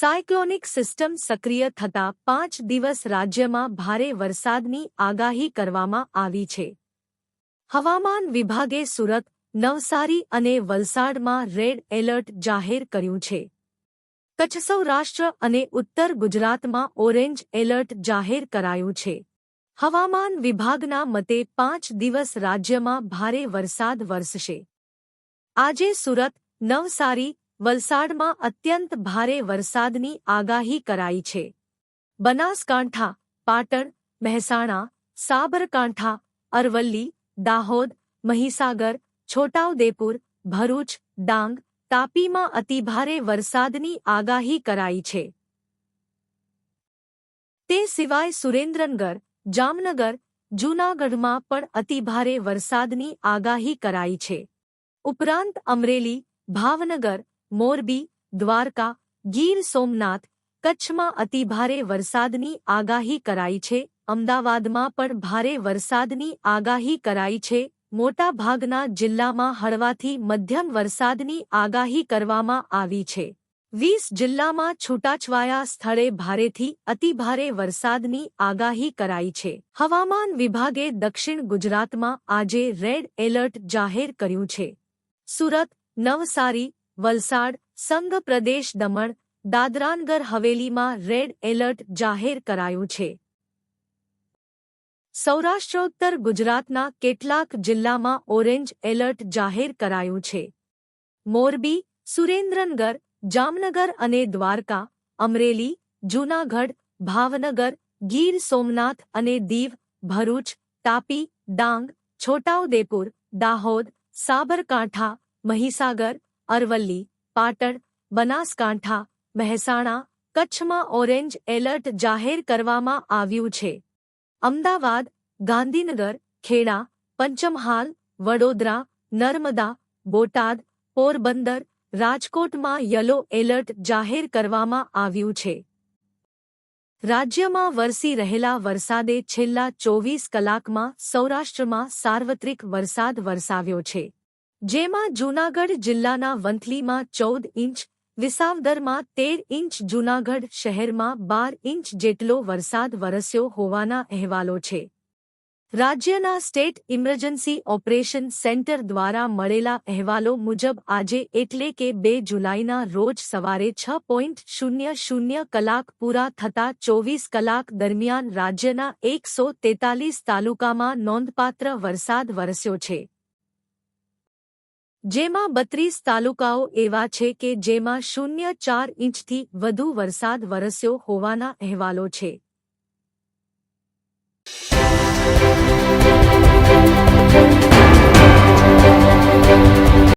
Cyclonic system સક્રિય થતા પાંચ દિવસ રાજ્યમાં ભારે વરસાદની આગાહી કરવામાં આવી છે. હવામાન વિભાગે સુરત, નવસારી અને વલસાડમાં રેડ એલર્ટ જાહેર કર્યું છે. કચ્છ, સૌરાષ્ટ્ર અને ઉત્તર ગુજરાતમાં ઓરેન્જ એલર્ટ જાહેર કરાયું છે. હવામાન વિભાગના મતે પાંચ દિવસ રાજ્યમાં ભારે વરસાદ વરસશે. આજે સુરત, નવસારી વલસાડમાં અત્યંત ભારે વરસાદની આગાહી કરાઈ છે. બનાસકાંઠા, પાટણ, મહેસાણા, સાબરકાંઠા, અરવલ્લી, દાહોદ, મહીસાગર, છોટાઉદેપુર, ભરૂચ, ડાંગ, તાપીમાં અતિભારે વરસાદની આગાહી કરાઈ છે. તે સિવાય સુરેન્દ્રનગર, જામનગર, જૂનાગઢમાં પણ અતિભારે વરસાદની આગાહી કરાઈ છે. ઉપરાંત અમરેલી, ભાવનગર મોરબી, દ્વારકા, ગીર સોમનાથ, કચ્છમાં અતિભારે વરસાદની આગાહી કરાઈ છે. અમદાવાદમાં પણ ભારે વરસાદની આગાહી કરાઈ છે. મોટાભાગના જિલ્લામાં હળવાથી મધ્યમ વરસાદની આગાહી કરવામાં આવી છે. વીસ જિલ્લામાં છૂટાછવાયા સ્થળે ભારેથી અતિભારે વરસાદની આગાહી કરાઈ છે. હવામાન વિભાગે દક્ષિણ ગુજરાતમાં આજે રેડ એલર્ટ જાહેર કર્યું છે. સુરત, નવસારી વલસાડ, સંઘ પ્રદેશ દમણ, દાદરાનગર હવેલીમાં રેડ એલર્ટ જાહેર કરાયું છે. સૌરાષ્ટ્રોત્તર ગુજરાતના કેટલાક જિલ્લામાં ઓરેન્જ એલર્ટ જાહેર કરાયું છે. મોરબી, સુરેન્દ્રનગર, જામનગર અને દ્વારકા, અમરેલી, જૂનાગઢ, ભાવનગર, ગીર સોમનાથ અને દીવ, ભરૂચ, તાપી, ડાંગ, છોટાઉદેપુર, દાહોદ, સાબરકાંઠા, મહીસાગર અરવલ્લી પાટણ બનાસકાંઠા મહેસાણા કચ્છમાં ઓરેન્જ એલર્ટ જાહેર કરવામાં આવ્યું છે અમદાવાદ ગાંધીનગર ખેડા પંચમહાલ વડોદરા નર્મદા બોટાદ પોરબંદર રાજકોટમાં યલો એલર્ટ જાહેર કરવામાં આવ્યું છે રાજ્યમાં વરસી રહેલા વરસાદે છેલ્લા ચોવીસ કલાકમાં સૌરાષ્ટ્રમાં સાર્વત્રિક વરસાદ વરસાવ્યો છે જેમાં જૂનાગઢ જિલ્લાના વંથલીમાં ચૌદ ઇંચ, વિસાવદરમાં તેર ઇંચ, જૂનાગઢ શહેરમાં બાર ઇંચ જેટલો વરસાદ વરસ્યો હોવાના અહેવાલો છે. રાજ્યના સ્ટેટ ઇમરજન્સી ઓપરેશન સેન્ટર દ્વારા મળેલા અહેવાલો મુજબ આજે એટલે કે બે જુલાઈના રોજ સવારે છ પોઈન્ટ શૂન્ય શૂન્ય કલાક પૂરા થતા ચોવીસ કલાક દરમિયાન રાજ્યના એકસો તેતાલીસ તાલુકામાં નોંધપાત્ર વરસાદ વરસ્યો છે. જેમાં બત્રીસ તાલુકાઓ એવા છે કે જેમાં શૂન્ય ચાર ઇંચથી વધુ વરસાદ વરસ્યો હોવાના અહેવાલો છે.